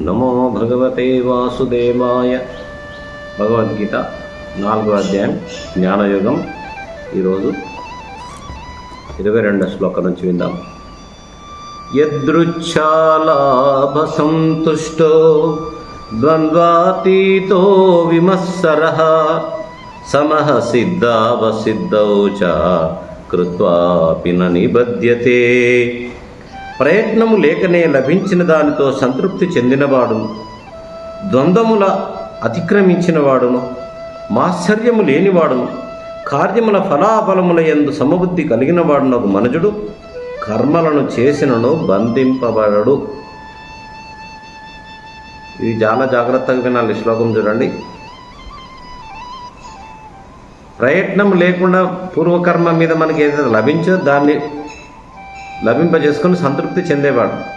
నమో భగవతే వాసుదేవాయ. భగవద్గీత నాలుగో అధ్యాయం జ్ఞానయుగం. ఈరోజు ఇరవై రెండో శ్లోకం నుంచి విందాం. యదృచ్ఛాలాభ సంతుష్టో ద్వంద్వాతీతో విమత్సర సమహ సిద్ధావసిద్ధౌ చ కృత్వాపి నిబద్ధ్యతే నిబధ్యతే ప్రయత్నము లేకనే లభించిన దానితో సంతృప్తి చెందినవాడును. ద్వంద్వముల అతిక్రమించినవాడును. మాశ్చర్యము మాత్సర్యము లేనివాడును. కార్యముల ఫలాఫలముల యందు సమబుద్ధి కలిగినవాడున ఒక మనుజుడు. కర్మలను చేసినను బంధింపబడడు. ఇది చాలా జాగ్రత్తగా వినాలి శ్లోకం చూడండి. ప్రయత్నం లేకుండా పూర్వకర్మ మీద మనకి ఏదైతే లభించో దాన్ని లభింపజేసుకొని సంతృప్తి చెందేవాడు.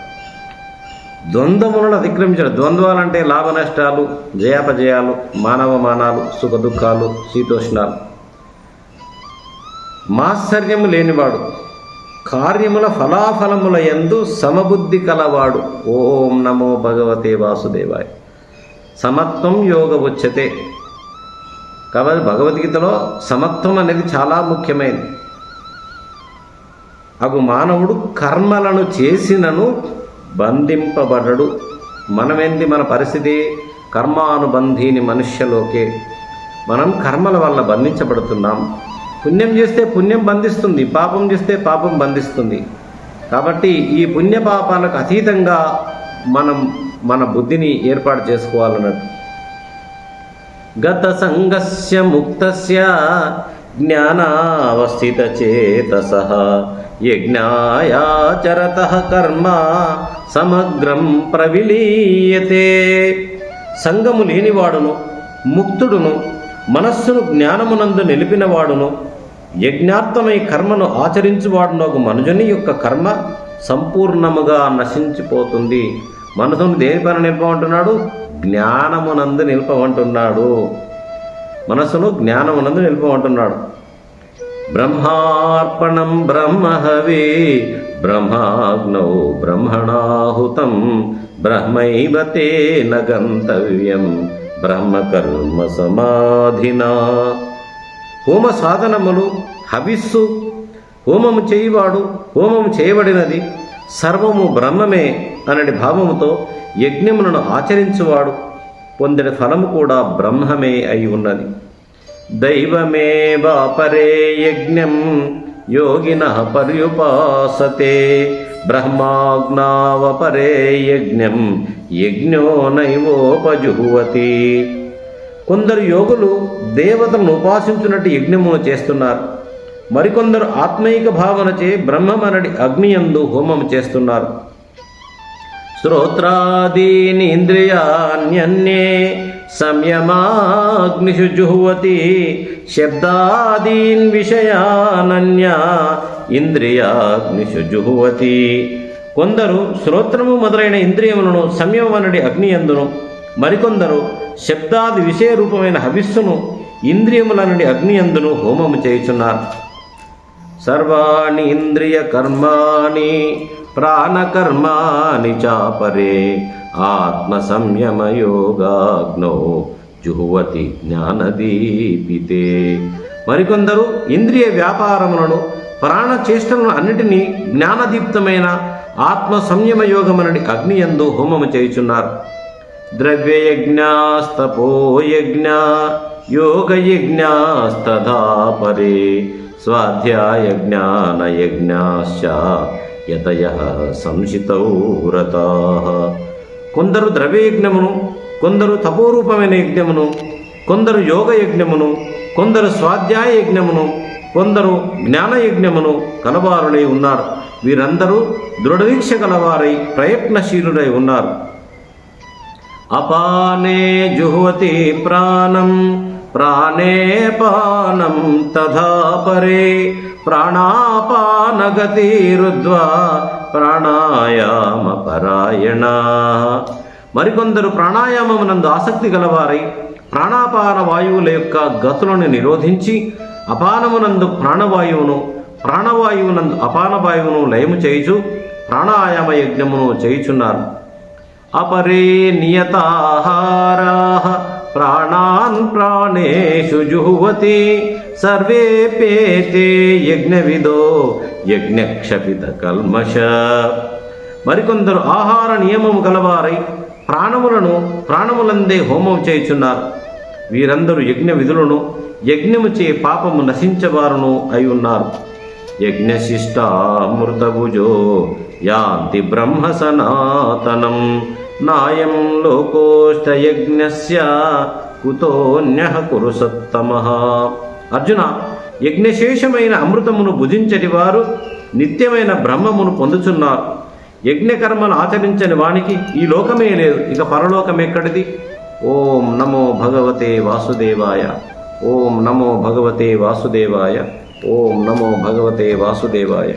ద్వంద్వములను అతిక్రమించడం. ద్వంద్వాలంటే లాభ నష్టాలు జయాపజయాలు మానవ మానాలు సుఖ దుఃఖాలు శీతోష్ణాలు. మాత్సర్యము లేనివాడు కార్యముల ఫలాఫలముల ఎందు సమబుద్ధి కలవాడు. ఓం నమో భగవతే వాసుదేవాయ. సమత్వం యోగ ఉచ్యతే. కాబట్టి భగవద్గీతలో సమత్వం అనేది చాలా ముఖ్యమైనది. అగు మానవుడు కర్మలను చేసినను బంధింపబడడు. మనమేంది? మన పరిస్థితి కర్మానుబంధీని మనుష్యలోకే. మనం కర్మల వల్ల బంధించబడుతున్నాం. పుణ్యం చేస్తే పుణ్యం బంధిస్తుంది. పాపం చేస్తే పాపం బంధిస్తుంది. కాబట్టి ఈ పుణ్యపాపాలకు అతీతంగా మనం మన బుద్ధిని ఏర్పాటు చేసుకోవాలన్నట్టు. గత సంగస్య ముక్తస్య జ్ఞానావస్థితచేతస యజ్ఞాయాచరత కర్మ సమగ్రం ప్రవిలీయతే. సంగము లేనివాడును ముక్తుడును మనస్సును జ్ఞానమునందు నిలిపినవాడును యజ్ఞార్థమై కర్మను ఆచరించువాడును ఒక మనుజుని యొక్క కర్మ సంపూర్ణముగా నశించిపోతుంది. మనసును దేని పైన నిలపమంటున్నాడు జ్ఞానమునందు నిలుపమంటున్నాడు మనసును జ్ఞానమునందు నిలుపమంటున్నాడు బ్రహ్మార్పణం బ్రహ్మహవే బ్రహ్మాగ్నౌ బ్రహ్మణాహుతం బ్రహ్మైవ నగంతవ్యం గంతవ్యం బ్రహ్మకర్మ సమాధినా. హోమ సాధనములు హవిస్సు హోమము చేయువాడు హోమము చేయబడినది సర్వము బ్రహ్మమే. అనడి భావముతో యజ్ఞములను ఆచరించువాడు. పొందిన ఫలము కూడా బ్రహ్మమే అయి ఉన్నది. దైవమేవాపరే యజ్ఞం యోగిన పర్యుపాసతే. బ్రహ్మాజ్ఞావపరే యజ్ఞం యజ్ఞో నైవోపజుహువతి. కొందరు యోగులు దేవతలను ఉపాసించున్నట్టు యజ్ఞమును చేస్తున్నారు. మరికొందరు ఆత్మైక భావనచే బ్రహ్మమనడి అగ్నియందు హోమం చేస్తున్నారు. శ్రోత్రాదీని ఇంద్రియాణ్యన్యే సంయమాగ్నిషు జుహువతి శబ్దాదీన్ విషయానన్య ఇంద్రియాగ్నిషు జుహువతి. కొందరు శ్రోత్రము మొదలైన ఇంద్రియములను సంయమనుడి అగ్నియందును మరికొందరు శబ్దాది విషయ రూపమైన హవిస్సును ఇంద్రియములనడి అగ్నియందును హోమము చేయుచున్నారు. సర్వాణి ఇంద్రియ కర్మాణి ప్రాణకర్మాణి చాపరే ఆత్మ సంయమ యోగాగ్నో జుహువతి జ్ఞానదీపితే. మరికొందరు ఇంద్రియ వ్యాపారములను ప్రాణ చేష్టలను అన్నిటినీ జ్ఞానదీప్తమైన ఆత్మ సంయమ యోగమనడి అగ్నియందు హోమము చేయుచున్నారు. ద్రవ్యయజ్ఞాస్తపోయజ్ఞ యోగయజ్ఞాస్తథా పరే స్వాధ్యాయజ్ఞానయజ్ఞాశ్చ యతయ సంశితౌ వ్రతా. కొందరు ద్రవ్యయజ్ఞమును కొందరు తపోరూపమైన యజ్ఞమును కొందరు యోగ యజ్ఞమును కొందరు స్వాధ్యాయ యజ్ఞమును కొందరు జ్ఞానయజ్ఞమును కలవారులై ఉన్నారు. వీరందరూ దృఢదీక్ష కలవారై ప్రయత్నశీలుడై ఉన్నారు. అపానే జుహ్వతి ప్రాణం ప్రాణే పానం తథా పరే ప్రాణాపానగతిరుద్వా ప్రాణాయామ పరాయణ. మరికొందరు ప్రాణాయామమునందు ఆసక్తి గలవారై ప్రాణాపాన వాయువుల యొక్క గతులను నిరోధించి అపానమునందు ప్రాణవాయువును ప్రాణవాయువునందు అపానవాయువును లయము చేయుచు ప్రాణాయామ యజ్ఞమును చేయుచున్నారు. అపరే నియతాహారా ప్రాణాన్ ప్రాణేషు జుహువతి సర్వేపేతే యజ్ఞవిదో యజ్ఞక్షపిత కల్మష మరికొందరు ఆహార నియమము గలవారై ప్రాణములను ప్రాణములందే హోమం చేయుచున్నారు. వీరందరూ యజ్ఞ విధులను యజ్ఞము చే పాపము నశించవారును అయి ఉన్నారు. యజ్ఞశిష్టామృతభుజో యాంతి బ్రహ్మ సనాతనం నాయం లోకోష్టయజ్ఞస్య కుతోన్యః కురు సత్తమ అర్జున యజ్ఞశేషమైన అమృతమును భుజించని వారు నిత్యమైన బ్రహ్మమును పొందుచున్నారు. యజ్ఞకర్మలు ఆచరించని వానికి ఈ లోకమే లేదు ఇక పరలోకం ఎక్కడిది ఓం నమో భగవతే వాసుదేవాయ ఓం నమో భగవతే వాసుదేవాయ ఓం నమో భగవతే వాసుదేవాయ.